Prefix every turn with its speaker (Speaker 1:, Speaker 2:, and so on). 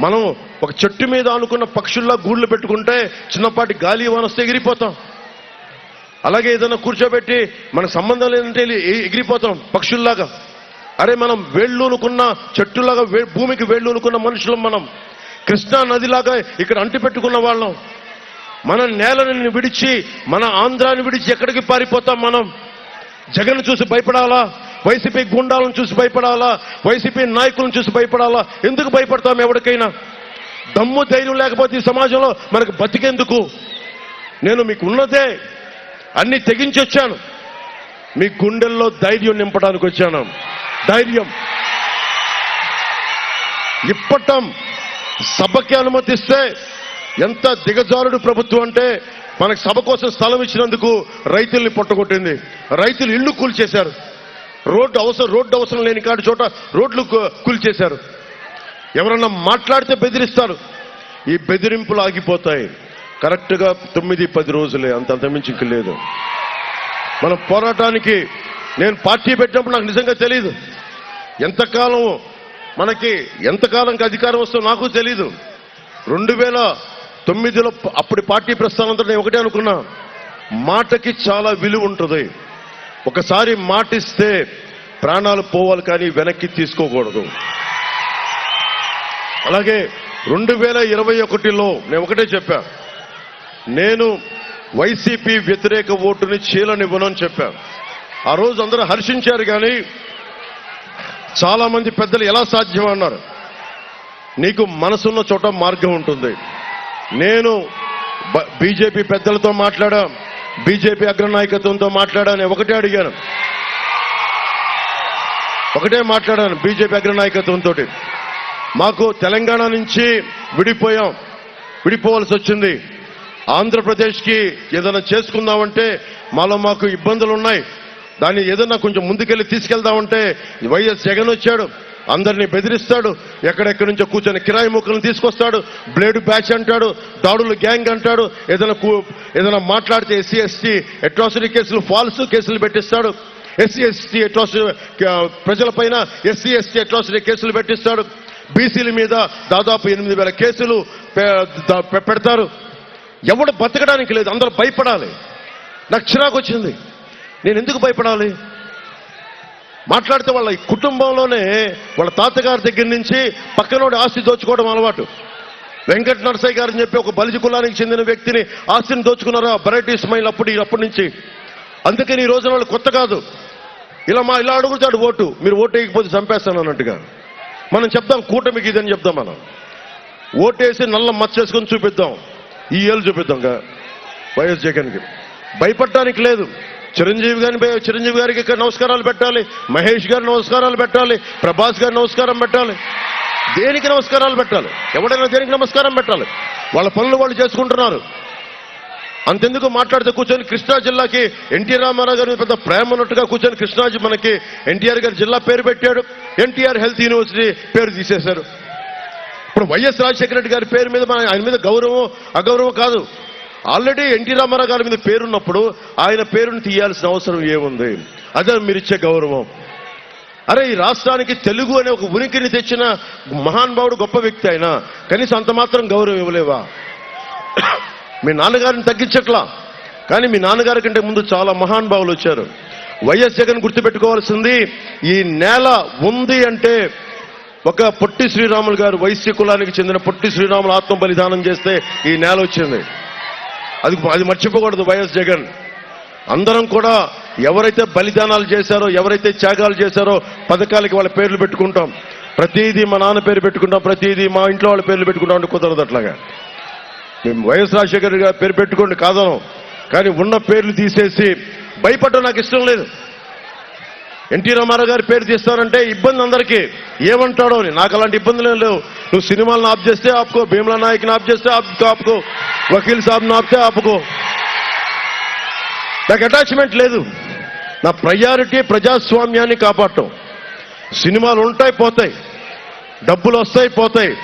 Speaker 1: మనం ఒక చెట్టు మీద అనుకున్న పక్షుల్లా గూళ్ళు పెట్టుకుంటే చిన్నపాటి గాలి వనస్తే ఎగిరిపోతాం. అలాగే ఏదైనా కూర్చోబెట్టి మనకు సంబంధం లేదంటే ఎగిరిపోతాం పక్షుల్లాగా. అరే మనం వేళ్ళూనుకున్న చెట్టులాగా వే- భూమికి వేళ్ళూనుకున్న మనుషులం మనం. కృష్ణా నదిలాగా ఇక్కడ అంటి పెట్టుకున్న వాళ్ళం. మన నేలని విడిచి మన ఆంధ్రాన్ని విడిచి ఎక్కడికి పారిపోతాం మనం? జగన్ చూసి భయపడాలా? వైసీపీ గుండాలను చూసి భయపడాలా? వైసీపీ నాయకులను చూసి భయపడాలా? ఎందుకు భయపడతాం ఎవరికైనా? దమ్ము ధైర్యం లేకపోతే ఈ సమాజంలో మనకు బతికేందుకు? నేను మీకు ఉన్నదే అన్ని తెగించి వచ్చాను. మీ గుండెల్లో ధైర్యం నింపడానికి వచ్చాను. ధైర్యం. ఇప్పటం సభకి అనుమతిస్తే ఎంత దిగజారుడు ప్రభుత్వం అంటే మనకు సభ కోసం స్థలం ఇచ్చినందుకు రైతుల్ని పొట్టగొట్టింది. రైతులు ఇళ్ళు కూల్చేశారు. రోడ్డు అవసరం రోడ్డు అవసరం లేని కాడి చోట రోడ్లు కూల్చేశారు. ఎవరన్నా మాట్లాడితే బెదిరిస్తారు. ఈ బెదిరింపులు ఆగిపోతాయి. కరెక్ట్గా తొమ్మిది పది రోజులే అంత అంతమించి ఇంక లేదు. మనం పోరాటానికి నేను పార్టీ పెట్టినప్పుడు నాకు నిజంగా తెలియదు ఎంతకాలం మనకి ఎంతకాలంకి అధికారం వస్తుందో నాకు తెలీదు. రెండు వేల తొమ్మిదిలో అప్పటి పార్టీ ప్రస్థానంతో నేను ఒకటే అనుకున్నా. మాటకి చాలా విలువ ఉంటుంది. ఒకసారి మాటిస్తే ప్రాణాలు పోవాలి కానీ వెనక్కి తీసుకోకూడదు. అలాగే రెండు వేల ఇరవై ఒకటిలో నేను ఒకటే చెప్పా. నేను వైసీపీ వ్యతిరేక ఓటుని చీలనివ్వను అని చెప్పా. ఆ రోజు అందరూ హర్షించారు కానీ చాలా మంది పెద్దలు ఎలా సాధ్యం అన్నారు. నీకు మనసున్న చోట మార్గం ఉంటుంది. నేను బ- బీజేపీ పెద్దలతో మాట్లాడా. బీజేపీ అగ్రనాయకత్వంతో మాట్లాడాను ఒకటే అడిగాను. ఒకటే మాట్లాడాను బీజేపీ అగ్రనాయకత్వంతో మాకు తెలంగాణ నుంచి విడిపోయాం. విడిపోవాల్సి వచ్చింది. ఆంధ్రప్రదేశ్కి ఏదైనా చేసుకుందామంటే మాలో మాకు ఇబ్బందులు ఉన్నాయి దాన్ని ఏదన్నా కొంచెం ముందుకెళ్ళి తీసుకెళ్దామంటే వైఎస్ జగన్ వచ్చాడు. అందరినీ బెదిరిస్తాడు. ఎక్కడెక్కడి నుంచో కూర్చొని కిరాయి ముక్కలను తీసుకొస్తాడు. బ్లేడ్ బ్యాచ్ అంటాడు దాడులు గ్యాంగ్ అంటాడు ఏదైనా కూ- ఏదైనా మాట్లాడితే ఎస్సీ ఎస్టీ అట్రాసిటీ కేసులు ఫాల్స్ కేసులు పెట్టిస్తాడు. ఎస్సీ ఎస్టీ అట్రాసిటీ ప్రజలపైన ఎస్సీ ఎస్టీ అట్రాసిటీ కేసులు పెట్టిస్తాడు. బీసీల మీద దాదాపు ఎనిమిది వేల కేసులు పెడతారు. ఎవడు బతకడానికి లేదు అందరూ భయపడాలి. నాకు చిరాకు వచ్చింది. నేను ఎందుకు భయపడాలి? మాట్లాడితే వాళ్ళ ఈ కుటుంబంలోనే వాళ్ళ తాతగారి దగ్గర నుంచి పక్కనోడి ఆస్తి దోచుకోవడం అలవాటు. వెంకట నరసయ్య గారు అని చెప్పి ఒక బలిజ కులానికి చెందిన వ్యక్తిని ఆస్తిని దోచుకున్నారు? వెరైటీ స్మైల్ అప్పుడు అప్పటి నుంచి. అందుకని ఈ రోజున వాళ్ళు కొత్త కాదు. ఇలా మా ఇలా అడుగుతాడు ఓటు. మీరు ఓటు వేయకపోతే చంపేస్తాను అన్నట్టుగా. మనం చెప్దాం కూటమికి ఇదని చెప్దాం మనం. ఓటేసి నల్ల మచ్చేసుకొని చూపిద్దాం. ఈ ఏళ్ళు చూపిద్దాం వైఎస్ జగన్కి. భయపడటానికి లేదు. చిరంజీవి గారిని చిరంజీవి గారికి ఇక్కడ నమస్కారాలు పెట్టాలి. మహేష్ గారి నమస్కారాలు పెట్టాలి. ప్రభాస్ గారి నమస్కారం పెట్టాలి. దేనికి నమస్కారాలు పెట్టాలి? ఎవడైనా దేనికి నమస్కారం పెట్టాలి? వాళ్ళ పనులు వాళ్ళు చేసుకుంటున్నారు. అంతెందుకు మాట్లాడితే కూర్చొని కృష్ణా జిల్లాకి ఎన్టీ రామారావు గారి పెద్ద ప్రేమ ఉన్నట్టుగా కూర్చొని కృష్ణాజీ మనకి ఎన్టీఆర్ గారి జిల్లా పేరు పెట్టాడు. ఎన్టీఆర్ హెల్త్ యూనివర్సిటీ పేరు తీసేశారు. ఇప్పుడు వైఎస్ రాజశేఖర రెడ్డి గారి పేరు మీద మన ఆయన మీద గౌరవం అగౌరవం కాదు. ఆల్రెడీ ఎన్టీ రామారావు గారి మీద పేరున్నప్పుడు ఆయన పేరుని తీయాల్సిన అవసరం ఏముంది? అదే మీరిచ్చే గౌరవం. అరే ఈ రాష్ట్రానికి తెలుగు అనే ఒక ఉనికిని తెచ్చిన మహానుభావుడు గొప్ప వ్యక్తి ఆయన. కనీసం అంత మాత్రం గౌరవం ఇవ్వలేవా? మీ నాన్నగారిని తగ్గించట్లా? కానీ మీ నాన్నగారి కంటే ముందు చాలా మహానుభావులు వచ్చారు. వైఎస్ జగన్ గుర్తుపెట్టుకోవాల్సింది ఈ నేల ఉంది అంటే ఒక పొట్టి శ్రీరాములు గారు వైశ్య కులానికి చెందిన పొట్టి శ్రీరాములు ఆత్మ బలిదానం చేస్తే ఈ నేల వచ్చింది. అది అది మర్చిపోకూడదు వైఎస్ జగన్. అందరం కూడా ఎవరైతే బలిదానాలు చేశారో ఎవరైతే త్యాగాలు చేశారో పథకాలకి వాళ్ళ పేర్లు పెట్టుకుంటాం. ప్రతిదీ మా నాన్న పేరు పెట్టుకుంటాం ప్రతిదీ మా ఇంట్లో వాళ్ళ పేర్లు పెట్టుకుంటాం అంటే కుదరదు అట్లాగా. మేము వైఎస్ రాజశేఖర్ గారి పేరు పెట్టుకోండి కాదను. కానీ ఉన్న పేర్లు తీసేసి భయపడడం నాకు ఇష్టం లేదు. ఎన్టీ రామారావు గారి పేరు తీస్తారంటే ఇబ్బంది అందరికీ. ఏమంటాడో అని నాకు అలాంటి ఇబ్బందులు లేవు. నువ్వు సినిమాలను ఆప్ చేస్తే ఆపుకో భీమ్లా నాయక్ని ఆప్ చేస్తే ఆపుకో ఆపుకో వకీల్ సాబ్ని ఆపితే ఆపుకో నాకు అటాచ్మెంట్ లేదు. నా ప్రయారిటీ ప్రజాస్వామ్యాన్ని కాపాడటం. సినిమాలు ఉంటాయి పోతాయి. డబ్బులు వస్తాయి పోతాయి.